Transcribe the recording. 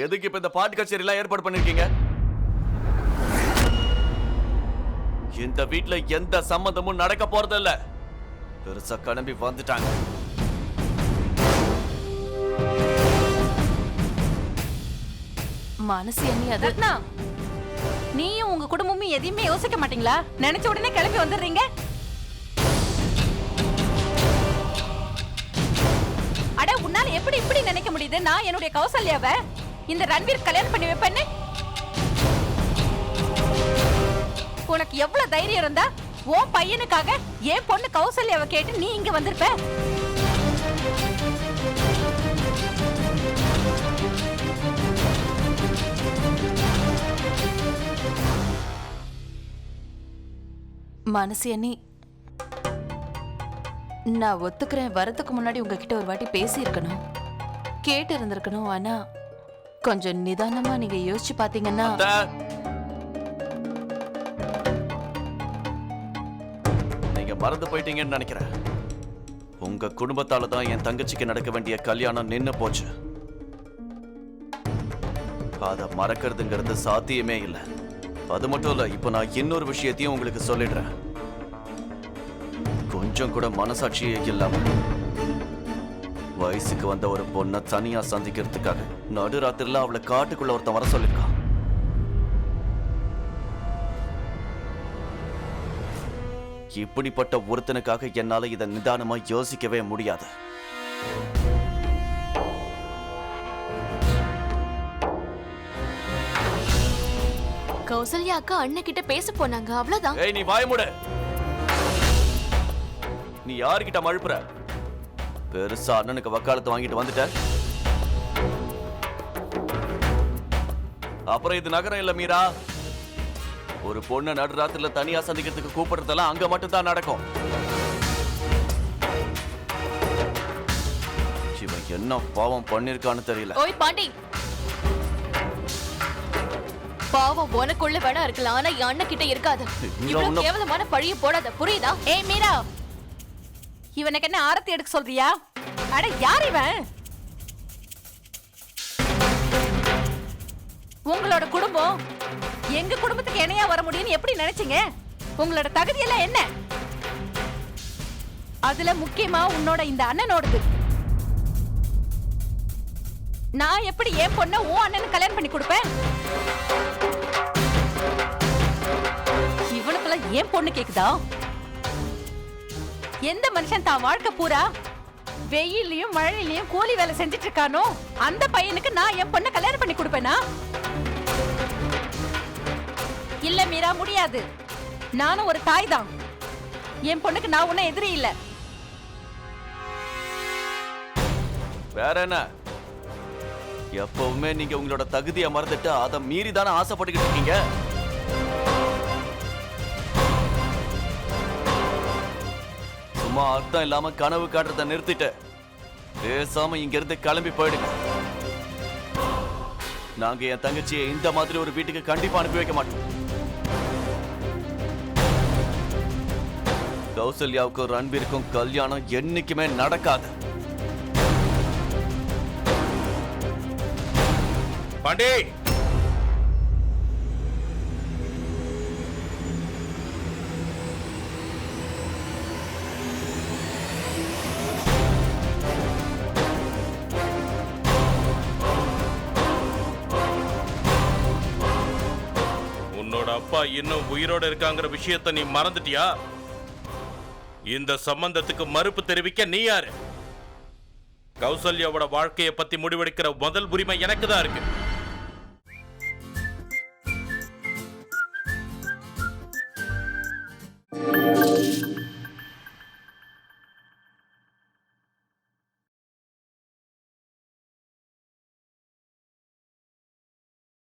எதுக்கு இப்ப இந்த பாட்டு கச்சேரி எல்லாம் ஏற்பாடு பண்ணிருக்கீங்க? இந்த வீட்டுல எந்த சம்மந்தமும் நடக்க போறது இல்ல பெருசா கிளம்பி வந்துட்டாங்க. மனசு என்ன அது? நீயும் உங்க குடும்பமும் எதையுமே யோசிக்க மாட்டீங்களா? நினைச்ச உடனே கிளம்பி வந்துடுறீங்க? அட உன்னால எப்படி இப்படி நினைக்க முடியுது? நான் என்னுடைய கௌசல்யாவை இந்த ரன்வீர் கல்யாணம் பண்ணி வைப்பேன்னு? உனக்கு எவ்வளவு தைரியம் இருந்தா உன் பையனுக்காக என் பொண்ணு கௌசல்யாவை கேட்டு நீ இங்க வந்திருப்ப. மனசு எண்ணி நான் ஒத்துக்கிறேன் வரதுக்கு முன்னாடி உங்ககிட்ட ஒரு வாட்டி பேசியிருக்கணும். கேட்டு இருந்திருக்கணும் ஆனா கொஞ்சம் நிதானமா நீங்க யோசிச்சு பாத்தீங்கன்னா நீங்க மறந்து போயிட்டீங்கன்னு நினைக்கிறேன். உங்க குடும்பத்தால தான் என் தங்கச்சிக்கு நடக்க வேண்டிய கல்யாணம் நின்னு போச்சு. அத மறக்கிறதுங்கிறது சாத்தியமே இல்ல. அது மட்டும் இல்ல இப்ப நான் இன்னொரு விஷயத்தையும் உங்களுக்கு சொல்லிடுறேன். கொஞ்சம் கூட மனசாட்சியே இல்லாம. வயசுக்கு வந்த ஒரு பொண்ணை தனியா சந்திக்கிறதுக்காக நடுராத்திரில அவளை காட்டுக்குள்ள ஒருத்தன் வர சொல்லிருக்கான் இப்படிப்பட்ட ஒருத்தனுக்காக என்னால இதை நிதானமா யோசிக்கவே முடியாது. கௌசல்யா அக்கா அண்ணன் கிட்ட பேச போனாங்க அவ்வளவுதான். ஏய் நீ வாய மூடு. நீ யார்கிட்ட மழுப்புற? பெருசா அண்ணனுக்கு வக்காலத்து வாங்கிட்டு வந்துட்ட அப்புறம் இது நகரம் இல்ல மீரா. ஒரு பொண்ணை நடுராத்திரில தனியா சந்திக்கிறதுக்கு கூப்பிடுறதெல்லாம் அங்க மட்டும் தான் நடக்கும். இவன் என்ன பாவம் பண்ணிருக்கான்னு தெரியல. ஓய் பாண்டி. பாவம் உனக்குள்ள வேணா இருக்கலாம் ஆனா என் அண்ணன் கிட்ட இருக்காது. இவ்வளவு கேவலமான பழிய போடாத புரியுதா? ஏய் மீரா இவனுக்கு என்ன ஆரத்தி எடுக்க சொல்றியா? அட யார் இவன்? உங்களோட குடும்பம் எங்க குடும்பத்துக்கு இணையா வர முடியும்னு எப்படி நினைச்சீங்க? உங்களோட தகுதி எல்லாம் என்ன? அதுல முக்கியமா உன்னோட இந்த அண்ணனோடது. நான் எப்படி என் பொண்ண உன் அண்ணனுக்கு கல்யாணம் பண்ணி கொடுப்பேன்? இவனுக்கெல்லாம் ஏன் பொண்ணு கேக்குதா? எந்த மனுஷன் தான் வாழ்க்கை பூரா வெயிலையும் மழையிலையும் கூலி வேலை செஞ்சுட்டு இருக்கானோ அந்த பையனுக்கு நான் என் பொண்ணை கல்யாணம் பண்ணி கொடுப்பேனா? இல்ல மீரா முடியாது. நானும் ஒரு தாய் தான். என் பொண்ணுக்கு நான் ஒன்னும் எதிரி இல்ல. வேற என்ன? எப்பவுமே நீங்க உங்களோட தகுதியை மறந்துட்டு அதை மீறி தானே ஆசைப்பட்டுக்கிட்டு இருக்கீங்க? சும்மா அர்த்தம் இல்லாம கனவு காட்டுறத நிறுத்திட்டு. பேசாம இங்க இருந்து கிளம்பி போயிடுங்க. நாங்க என் தங்கச்சியை இந்த மாதிரி ஒரு வீட்டுக்கு கண்டிப்பா அனுப்பி வைக்க மாட்டோம். கௌசல்யாவுக்கும் ரன்பீருக்கும் கல்யாணம் என்னைக்குமே நடக்காது. பாண்டே! அப்பா இன்னும் உயிரோட இருக்காங்கிற விஷயத்த நீ மறந்துட்டியா? இந்த சம்பந்தத்துக்கு மறுப்பு தெரிவிக்க நீ யாரு? கௌசல்யாவோட வாழ்க்கையை பத்தி முடிவெடுக்கிற முதல் உரிமை எனக்கு தான் இருக்கு.